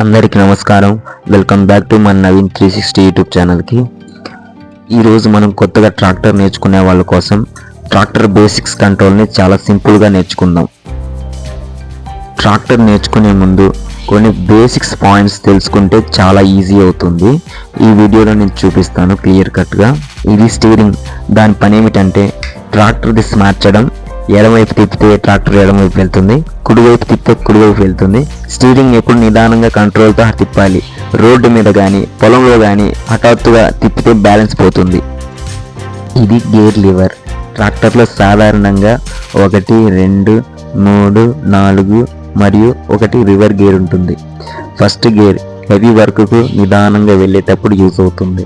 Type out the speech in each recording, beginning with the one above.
అందరికీ నమస్కారం. Welcome back to మన నవీన్ త్రీ సిక్స్టీ యూట్యూబ్ ఛానల్కి ఈరోజు మనం కొత్తగా ట్రాక్టర్ నేర్చుకునే వాళ్ళ కోసం ట్రాక్టర్ బేసిక్స్ కంట్రోల్ని చాలా సింపుల్గా నేర్చుకుందాం. ట్రాక్టర్ నేర్చుకునే ముందు కొన్ని బేసిక్స్ పాయింట్స్ తెలుసుకుంటే చాలా ఈజీ అవుతుంది. ఈ వీడియోలో నేను చూపిస్తాను క్లియర్ కట్గా ఇది స్టీరింగ్ దాని పని ఏమిటంటే ట్రాక్టర్ దిశ మార్చడం ఎడమవైపు తిప్పితే ట్రాక్టర్ ఎడమవైపు వెళ్తుంది కుడివైపు తిప్పితే కుడివైపు వెళ్తుంది. స్టీరింగ్ ఎప్పుడు నిదానంగా కంట్రోల్తో తిప్పాలి. రోడ్డు మీద కానీ పొలంలో కానీ హఠాత్తుగా తిప్పితే బ్యాలెన్స్ పోతుంది. ఇది గేర్ లివర్. ట్రాక్టర్లో సాధారణంగా ఒకటి రెండు మూడు నాలుగు మరియు ఒకటి రివర్ గేర్ ఉంటుంది. ఫస్ట్ గేర్ హెవీ వర్క్కు నిదానంగా వెళ్ళేటప్పుడు యూజ్ అవుతుంది.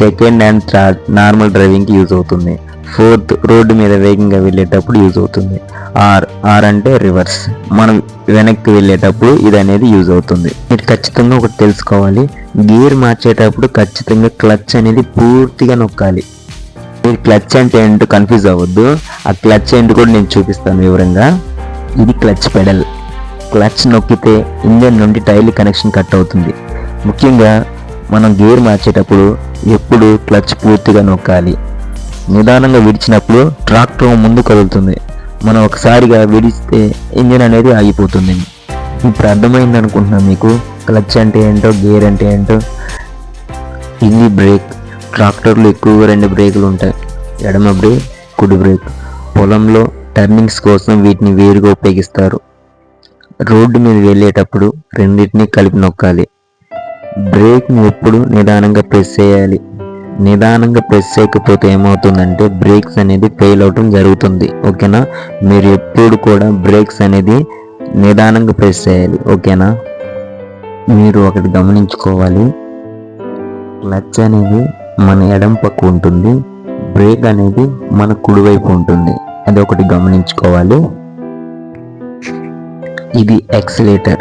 సెకండ్ అండ్ థర్డ్ నార్మల్ డ్రైవింగ్కి యూజ్ అవుతుంది. ఫోర్త్ రోడ్డు మీద వేగంగా వెళ్ళేటప్పుడు యూజ్ అవుతుంది. ఆర్ ఆర్ అంటే రివర్స్. మనం వెనక్కి వెళ్ళేటప్పుడు ఇది అనేది యూజ్ అవుతుంది. మీరు ఖచ్చితంగా ఒకటి తెలుసుకోవాలి. గేర్ మార్చేటప్పుడు ఖచ్చితంగా క్లచ్ అనేది పూర్తిగా నొక్కాలి. మీరు క్లచ్ అంటే ఏంటో కన్ఫ్యూజ్ అవ్వద్దు. ఆ క్లచ్ ఏంటో కూడా నేను చూపిస్తాను వివరంగా. ఇది క్లచ్ పెడల్. క్లచ్ నొక్కితే ఇంజన్ నుండి టైర్లు కనెక్షన్ కట్ అవుతుంది. ముఖ్యంగా మనం గేర్ మార్చేటప్పుడు ఎప్పుడు క్లచ్ పూర్తిగా నొక్కాలి. నిదానంగా విడిచినప్పుడు ట్రాక్టర్ ముందు కదులుతుంది. మనం ఒకసారిగా విడిస్తే ఇంజిన్ అనేది ఆగిపోతుంది. ఇప్పుడు అర్థమైంది అనుకుంటున్నాం మీకు? క్లచ్ అంటే ఏంటో గేర్ అంటే ఏంటో? ఇది బ్రేక్. ట్రాక్టర్లు ఎక్కువగా రెండు బ్రేకులు ఉంటాయి. ఎడమ బ్రేక్ కుడి బ్రేక్. పొలంలో టర్నింగ్స్ కోసం వీటిని వేరుగా ఉపయోగిస్తారు. రోడ్డు మీద వెళ్ళేటప్పుడు రెండింటిని కలిపి నొక్కాలి. బ్రేక్ని ఎప్పుడు నిదానంగా ప్రెస్ చేయాలి. నిదానంగా ప్రెస్ చేయకపోతే ఏమవుతుందంటే బ్రేక్స్ అనేది ఫెయిల్ అవటం జరుగుతుంది. ఓకేనా మీరు ఎప్పుడు కూడా బ్రేక్స్ అనేది నిదానంగా ప్రెస్ చేయాలి. ఓకేనా మీరు ఒకటి గమనించుకోవాలి. క్లచ్ అనేది మన ఎడం పక్క ఉంటుంది. బ్రేక్ అనేది మన కుడివైపు ఉంటుంది. అది ఒకటి గమనించుకోవాలి. ఇది ఎక్సలేటర్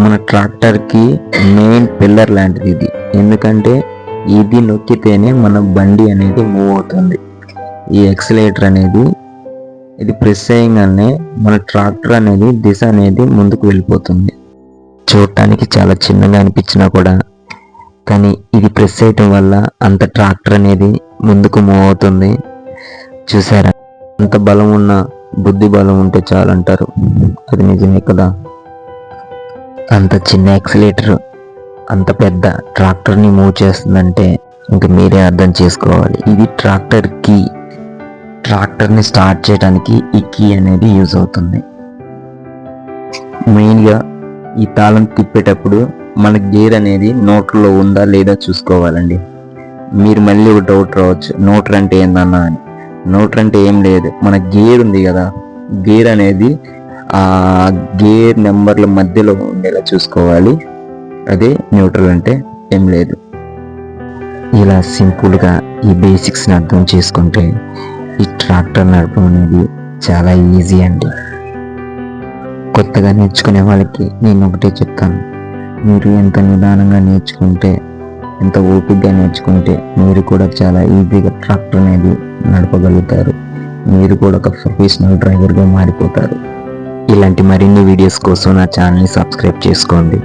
మన ట్రాక్టర్కి మెయిన్ పిల్లర్ లాంటిది ఇది. ఎందుకంటే ఇది నొక్కితేనే మన బండి అనేది మూవ్ అవుతుంది. ఈ ఎక్సలేటర్ అనేది ఇది ప్రెస్ చేయగానే మన ట్రాక్టర్ అనేది దిశ అనేది ముందుకు వెళ్ళిపోతుంది. చూడటానికి చాలా చిన్నగా అనిపించినా కూడా కానీ ఇది ప్రెస్ చేయటం వల్ల అంత ట్రాక్టర్ అనేది ముందుకు మూవ్ అవుతుంది. చూసారా? అంత బలం ఉన్న బుద్ధి బలం ఉంటే చాలంటారు. అది నిజమే కదా? అంత చిన్న యాక్సిలేటర్ అంత పెద్ద ట్రాక్టర్ని మూవ్ చేస్తుందంటే ఇంక మీరే అర్థం చేసుకోవాలి. ఇది ట్రాక్టర్ కీ. ట్రాక్టర్ని స్టార్ట్ చేయడానికి ఈ కీ అనేది యూజ్ అవుతుంది. మెయిన్గా ఈ తాళం తిప్పేటప్పుడు మన గేర్ అనేది నోట్లో ఉందా లేదా చూసుకోవాలండి. మీరు మళ్ళీ ఒక డౌట్ రావచ్చు నోటర్ అంటే ఏందన్నా అని. నోటర్ అంటే ఏం లేదు మన గేర్ ఉంది కదా. గేర్ అనేది ఆ గేర్ నెంబర్ల మధ్యలో ఉండేలా చూసుకోవాలి. అదే న్యూట్రల్ అంటే ఏం లేదు. ఇలా సింపుల్గా ఈ బేసిక్స్ని అర్థం చేసుకుంటే ఈ ట్రాక్టర్ నడపడం అనేది చాలా ఈజీ అండి. కొత్తగా నేర్చుకునే వాళ్ళకి నేను ఒకటే చెప్తాను. మీరు ఎంత నిదానంగా నేర్చుకుంటే ఎంత ఓపికగా నేర్చుకుంటే మీరు కూడా చాలా ఈజీగా ట్రాక్టర్ అనేది నడపగలుగుతారు. మీరు కూడా ఒక ప్రొఫెషనల్ డ్రైవర్గా మారిపోతారు. ఇలాంటి మరిన్ని వీడియోస్ కోసం నా ఛానల్ని సబ్స్క్రైబ్ చేసుకోండి.